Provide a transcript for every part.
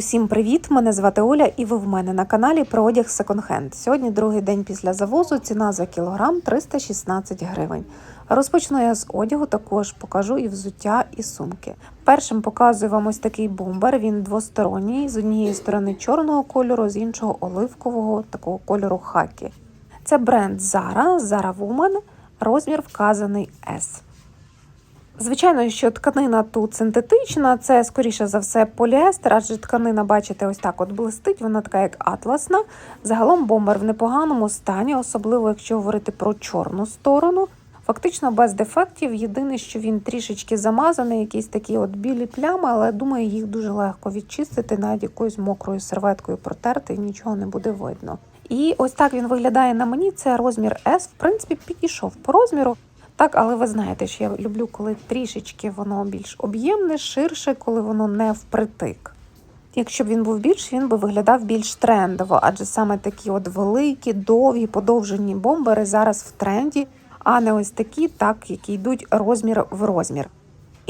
Усім привіт! Мене звати Оля, і ви в мене на каналі про одяг секонд-хенд. Сьогодні другий день після завозу. Ціна за кілограм 316 гривень. Розпочну я з одягу, також покажу і взуття, і сумки. Першим показую вам ось такий бомбер. Він двосторонній, з однієї сторони чорного кольору, з іншого оливкового такого кольору хакі. Це бренд Zara, Zara Woman, розмір вказаний S. Звичайно, що тканина тут синтетична, це скоріше за все поліестер, адже тканина, бачите, ось так от блистить, вона така як атласна. Загалом бомбер в непоганому стані, особливо якщо говорити про чорну сторону. Фактично без дефектів. Єдине, що він трішечки замазаний, якісь такі от білі плями, але думаю, їх дуже легко відчистити, навіть якоюсь мокрою серветкою протерти, нічого не буде видно. І ось так він виглядає на мені. Це розмір S, в принципі, підійшов по розміру. Так, але ви знаєте, що я люблю, коли трішечки воно більш об'ємне, ширше, коли воно не впритик. Якщо б він був більш, він би виглядав більш трендово, адже саме такі от великі, довгі, подовжені бомбери зараз в тренді, а не ось такі, так, які йдуть розмір в розмір.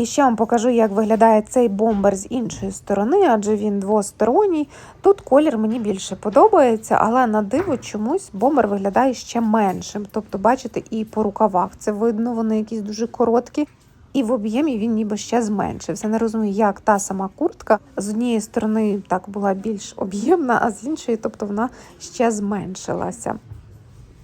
І ще вам покажу, як виглядає цей бомбер з іншої сторони, адже він двосторонній. Тут колір мені більше подобається, але на диво чомусь бомбер виглядає ще меншим. Тобто, бачите, і по рукавах це видно, вони якісь дуже короткі. І в об'ємі він ніби ще зменшився. Не розумію, як та сама куртка з однієї сторони так була більш об'ємна, а з іншої, тобто вона ще зменшилася.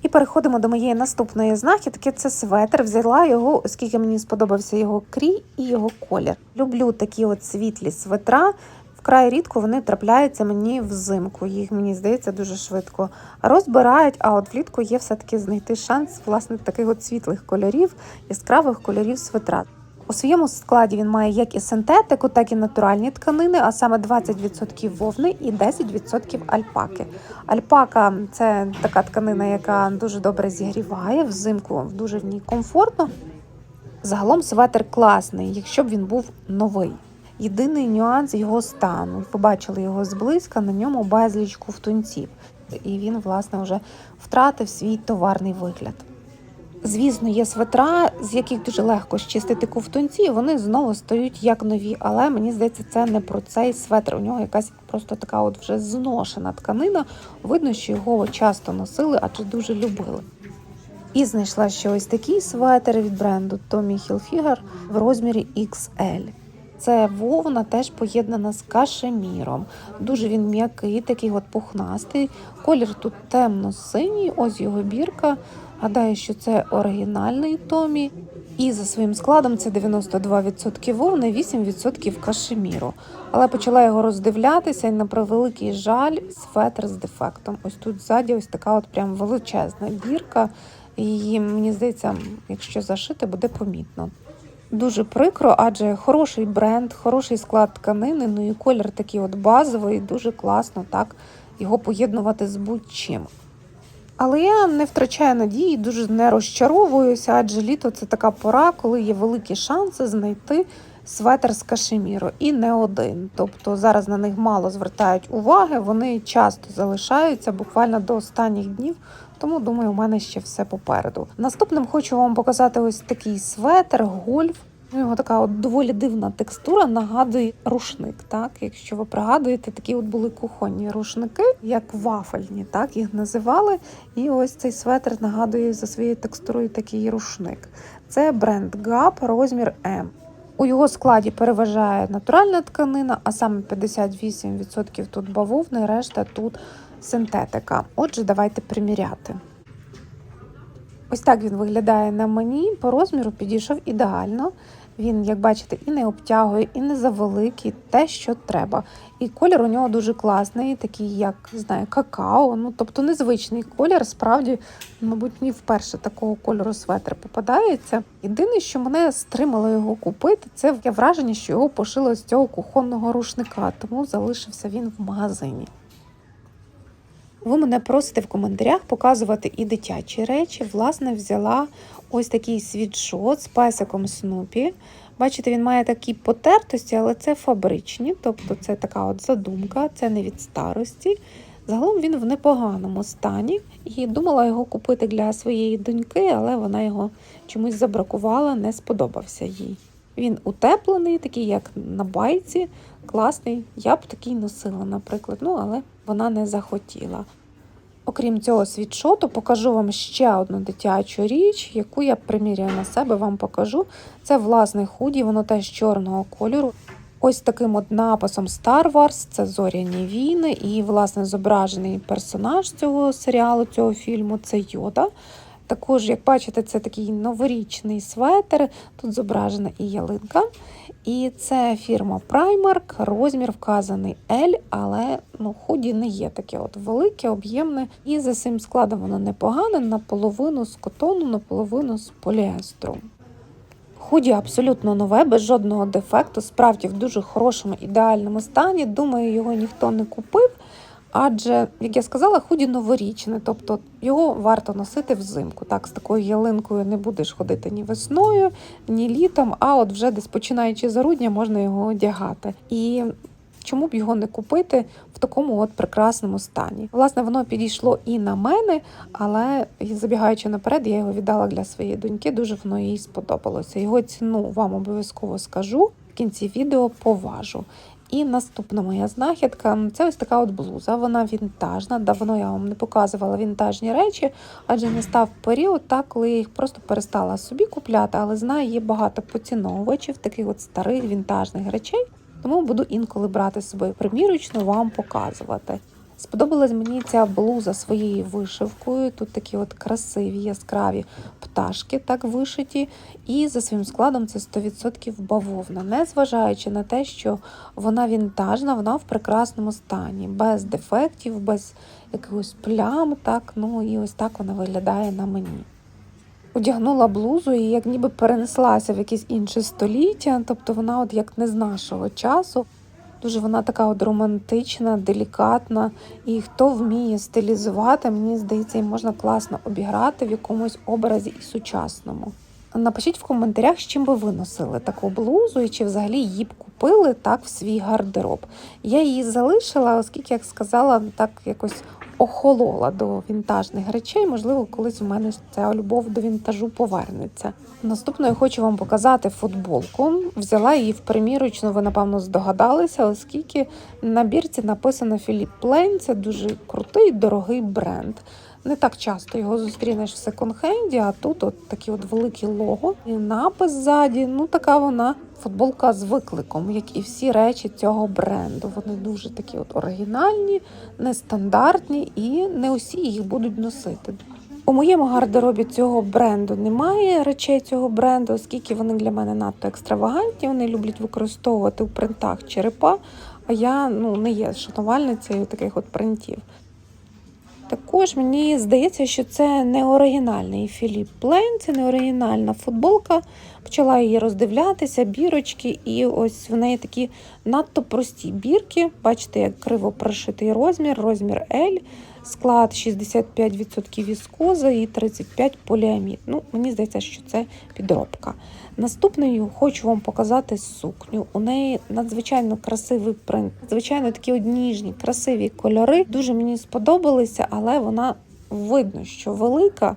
І переходимо до моєї наступної знахідки. Це светр. Взяла його, оскільки мені сподобався його крій і його колір. Люблю такі от світлі светра. Вкрай рідко вони трапляються мені взимку. Їх мені здається дуже швидко розбирають. А от влітку є все-таки знайти шанс власне таких от світлих кольорів, яскравих кольорів светра. У своєму складі він має як і синтетику, так і натуральні тканини, а саме 20% вовни і 10% альпаки. Альпака це така тканина, яка дуже добре зігріває взимку, дуже в ній комфортно. Загалом светр класний, якщо б він був новий. Єдиний нюанс його стану. Ви бачили його зблизька, на ньому безліч ковтунців. І він, власне, вже втратив свій товарний вигляд. Звісно, є светра, з яких дуже легко щистити ковтунці, і вони знову стають як нові. Але мені здається, це не про цей светр. У нього якась просто така от вже зношена тканина. Видно, що його часто носили, адже дуже любили. І знайшла ще ось такий светр від бренду Tommy Hilfiger в розмірі XL. Це вовна теж поєднана з кашеміром. Дуже він м'який, такий от пухнастий. Колір тут темно-синій, ось його бірка. Гадаю, що це оригінальний Томі. І за своїм складом це 92% вовни, 8% кашеміру. Але почала його роздивлятися, і на превеликий жаль, светр з дефектом. Ось тут ззаді ось така от прям величезна бірка. І її, мені здається, якщо зашити, буде помітно. Дуже прикро, адже хороший бренд, хороший склад тканини, ну і колір такий от базовий, дуже класно так його поєднувати з будь-чим. Але я не втрачаю надії, дуже не розчаровуюся, адже літо це така пора, коли є великі шанси знайти светр з кашеміру і не один. Тобто зараз на них мало звертають уваги, вони часто залишаються буквально до останніх днів. Тому думаю, у мене ще все попереду. Наступним хочу вам показати ось такий светр, гольф. У нього така от доволі дивна текстура, нагадує рушник. Так, якщо ви пригадуєте, такі от були кухонні рушники, як вафельні, так їх називали. І ось цей светр нагадує за своєю текстурою такий рушник. Це бренд Gap, розмір М. У його складі переважає натуральна тканина, а саме 58% тут бавовни, решта тут синтетика. Отже, давайте приміряти. Ось так він виглядає на мені. По розміру підійшов ідеально. Він, як бачите, і не обтягує, і не завеликий, те, що треба. І колір у нього дуже класний, такий, як знаю, какао. Ну, тобто незвичний колір. Справді, мабуть, мені вперше такого кольору светр попадається. Єдине, що мене стримало його купити, це враження, що його пошили з цього кухонного рушника, тому залишився він в магазині. Ви мене просите в коментарях показувати і дитячі речі. Власне, взяла ось такий світшот з песиком Снупі. Бачите, він має такі потертості, але це фабричні, тобто це така от задумка, це не від старості. Загалом він в непоганому стані і думала його купити для своєї доньки, але вона його чомусь забракувала, не сподобався їй. Він утеплений, такий, як на байці, класний. Я б такий носила, наприклад, ну але вона не захотіла. Окрім цього світшоту, покажу вам ще одну дитячу річ, яку я приміряю на себе, вам покажу. Це власне худі, воно теж чорного кольору. Ось таким от написом Star Wars, це зоряні війни, і, власне, зображений персонаж цього серіалу, цього фільму це Йода. Також, як бачите, це такий новорічний светр. Тут зображена і ялинка. І це фірма Primark, розмір вказаний L, але ну, худі не є таке от велике, об'ємне. І за цим складом воно непогане, наполовину з котону, наполовину з поліестру. Худі абсолютно нове, без жодного дефекту, справді в дуже хорошому ідеальному стані. Думаю, його ніхто не купив. Адже, як я сказала, худі новорічне, тобто його варто носити взимку. Так, з такою ялинкою не будеш ходити ні весною, ні літом, а от вже десь починаючи з грудня можна його одягати. І чому б його не купити в такому от прекрасному стані? Власне, воно підійшло і на мене, але забігаючи наперед, я його віддала для своєї доньки. Дуже воно їй сподобалося. Його ціну вам обов'язково скажу. В кінці відео поважу. І наступна моя знахідка це ось така от блуза. Вона вінтажна. Давно я вам не показувала вінтажні речі, адже не став період, так, коли я їх просто перестала собі купляти, але знаю, є багато поціновувачів таких от старих вінтажних речей. Тому буду інколи брати з собою примірочну, вам показувати. Сподобалась мені ця блуза своєю вишивкою. Тут такі от красиві, яскраві пташки, так вишиті. І за своїм складом це 100% бавовна, незважаючи на те, що вона вінтажна, вона в прекрасному стані, без дефектів, без якихось плям. Так, ну і ось так вона виглядає на мені. Одягнула блузу і як ніби перенеслася в якесь інше століття, тобто вона, от як не з нашого часу. Дуже вона така от романтична, делікатна. І хто вміє стилізувати, мені здається, її можна класно обіграти в якомусь образі і сучасному. Напишіть в коментарях, з чим би ви носили таку блузу, і чи взагалі її б купили так в свій гардероб. Я її залишила, оскільки, як сказала, так якось охолола до вінтажних речей. Можливо, колись у мене ця любов до вінтажу повернеться. Наступною хочу вам показати футболку. Взяла її в примірочну, ви напевно здогадалися, оскільки на бірці написано Філіп Плейн. Це дуже крутий, дорогий бренд. Не так часто його зустрінеш в секонд-хенді, а тут от такі от великі лого і напис ззаді. Ну така вона футболка з викликом, як і всі речі цього бренду. Вони дуже такі от оригінальні, нестандартні і не усі їх будуть носити. У моєму гардеробі цього бренду немає речей цього бренду, оскільки вони для мене надто екстравагантні. Вони люблять використовувати у принтах черепа, а я ну, не є шанувальницею таких от принтів. Також мені здається, що це не оригінальний Філіп Плейн, це не оригінальна футболка. Почала її роздивлятися, бірочки, і ось в неї такі надто прості бірки. Бачите, як криво прошитий розмір, розмір L, склад 65% віскоза і 35% поліамід. Ну, Мені здається, що це підробка. Наступною хочу вам показати сукню. У неї надзвичайно красивий принт, звичайно, такі от ніжні, красиві кольори. Дуже мені сподобалися, але вона видно, що велика.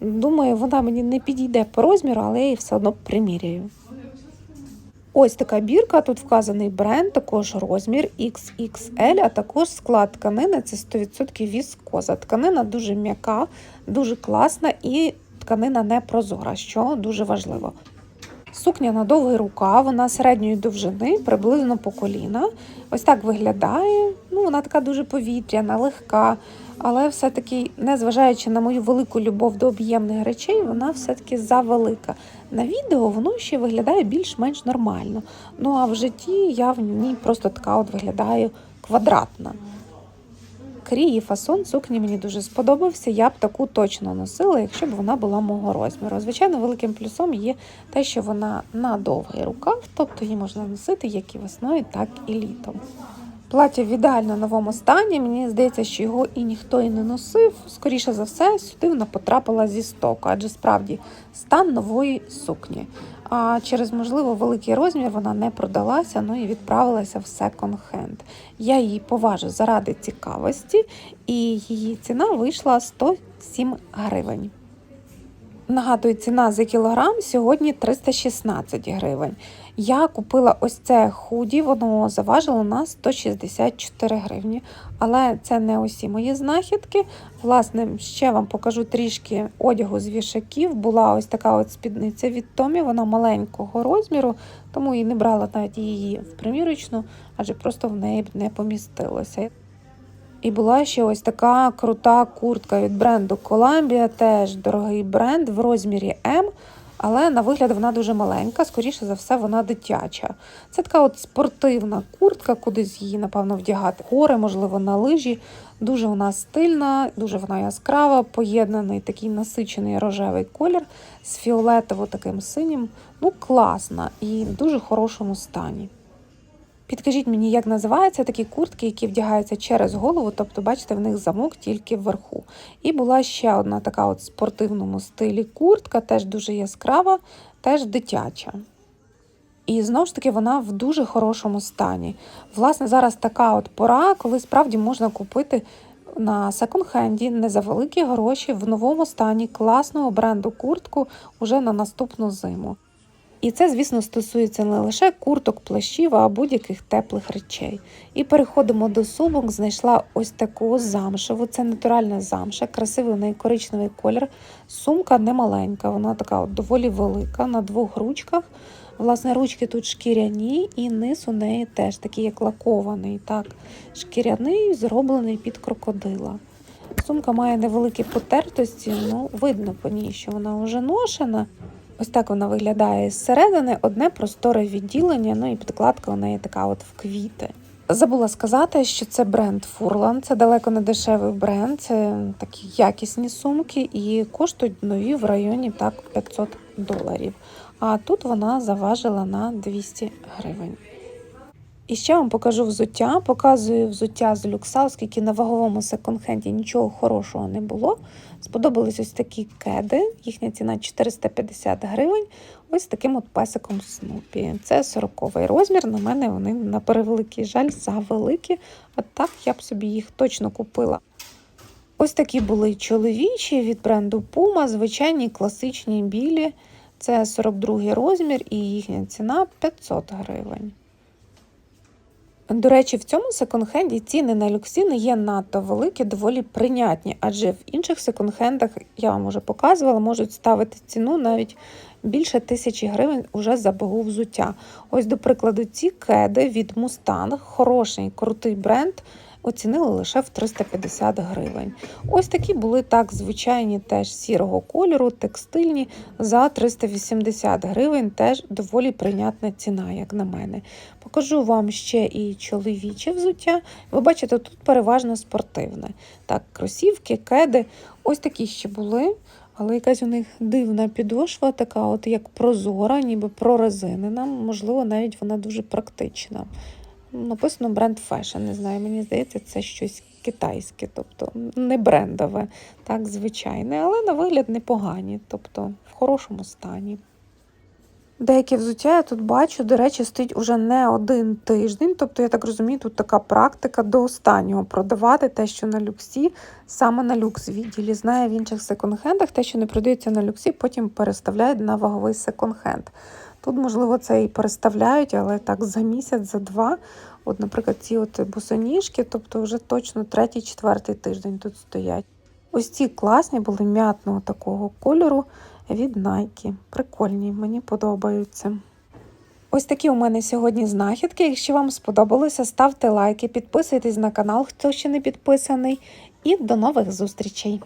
Думаю, вона мені не підійде по розміру, але я її все одно приміряю. Ось така бірка, тут вказаний бренд, також розмір XXL, а також склад тканини це 100% віскоза. Тканина дуже м'яка, дуже класна і тканина не прозора, що дуже важливо. Сукня на довгий рукав, вона середньої довжини, приблизно по коліна. Ось так виглядає. Ну, Вона така дуже повітряна, легка, але все-таки, незважаючи на мою велику любов до об'ємних речей, вона все-таки завелика. На відео воно ще виглядає більш-менш нормально. Ну а в житті я в ній просто така от виглядаю квадратна. Крій фасон сукні мені дуже сподобався. Я б таку точно носила, якщо б вона була мого розміру. Звичайно, великим плюсом є те, що вона на довгий рукав, тобто її можна носити як і весною, так і літом. Плаття в ідеально новому стані. Мені здається, що його і ніхто і не носив. Скоріше за все, сюди вона потрапила зі стоку, адже справді стан нової сукні. А через, можливо, великий розмір вона не продалася, ну і відправилася в секонд-хенд. Я її поважу заради цікавості, і її ціна вийшла 107 гривень. Нагадую, ціна за кілограм сьогодні 316 гривень. Я купила ось це худі, воно заважило на 164 гривні. Але це не усі мої знахідки. Власне, ще вам покажу трішки одягу з вішаків. Була ось така от спідниця від Томі, вона маленького розміру, тому і не брала навіть її в примірочну, адже просто в неї б не помістилося. І була ще ось така крута куртка від бренду Columbia, теж дорогий бренд в розмірі М, але на вигляд вона дуже маленька, скоріше за все, вона дитяча. Це така от спортивна куртка, кудись її, напевно, вдягати. Гори, можливо, на лижі. Дуже вона стильна, дуже вона яскрава, поєднаний такий насичений рожевий колір з фіолетово таким синім. Ну, класна і в дуже хорошому стані. Підкажіть мені, як називаються такі куртки, які вдягаються через голову, тобто, бачите, в них замок тільки вверху. І була ще одна така от спортивному стилі куртка, теж дуже яскрава, теж дитяча. І знову ж таки вона в дуже хорошому стані. Власне, зараз така от пора, коли справді можна купити на секонд-хенді не за великі гроші в новому стані класного бренду куртку уже на наступну зиму. І це, звісно, стосується не лише курток, плащів, а будь-яких теплих речей. І переходимо до сумок. Знайшла ось таку замшеву. Це натуральна замша, красивий в неї коричневий колір. Сумка не маленька, вона така от доволі велика на двох ручках. Власне, ручки тут шкіряні, і низ у неї теж такий як лакований, так, шкіряний, зроблений під крокодила. Сумка має невеликі потертості, ну видно по ній, що вона вже ношена. Ось так вона виглядає зсередини, одне просторе відділення, ну і підкладка у неї така от в квіти. Забула сказати, що це бренд Фурлан, це далеко не дешевий бренд, це такі якісні сумки і коштують нові в районі так 500 доларів. А тут вона заважила на 200 гривень. І ще вам покажу взуття. Показую взуття з люкса, оскільки на ваговому секонд-хенді нічого хорошого не було. Сподобались ось такі кеди, їхня ціна 450 гривень. Ось таким от песиком Снупі. Це 40-й розмір. На мене вони на перевеликий жаль завеликі, а так я б собі їх точно купила. Ось такі були чоловічі від бренду Puma, звичайні класичні білі. Це 42 розмір і їхня ціна 500 гривень. До речі, в цьому секонд-хенді ціни на люксі не є надто великі, доволі прийнятні, адже в інших секонд-хендах, я вам вже показувала, можуть ставити ціну навіть більше тисячі гривень уже за багу взуття. Ось, до прикладу, ці кеди від Mustang, хороший, крутий бренд. Оцінили лише в 350 гривень. Ось такі були так звичайні теж сірого кольору, текстильні за 380 гривень. Теж доволі прийнятна ціна, як на мене. Покажу вам ще і чоловіче взуття. Ви бачите, тут переважно спортивне. Так, кросівки, кеди. Ось такі ще були. Але якась у них дивна підошва, така, от як прозора, ніби прорезинена. Можливо, навіть вона дуже практична. Написано бренд Fashion, не знаю, мені здається, це щось китайське, тобто не брендове, так, звичайне, але на вигляд непогані, тобто в хорошому стані. Деякі взуття я тут бачу, до речі, стоїть уже не один тиждень. Тобто, я так розумію, тут така практика до останнього продавати те, що на люксі, саме на люкс відділі. Знаю в інших секонд-хендах, те, що не продається на люксі, потім переставляють на ваговий секонд-хенд. Тут, можливо, це і переставляють, але так за місяць, за два. От, наприклад, ці от босоніжки, тобто вже точно третій, четвертий тиждень тут стоять. Ось ці класні були м'ятного такого кольору від Nike. Прикольні, мені подобаються. Ось такі у мене сьогодні знахідки. Якщо вам сподобалося, ставте лайки, підписуйтесь на канал, хто ще не підписаний, і до нових зустрічей!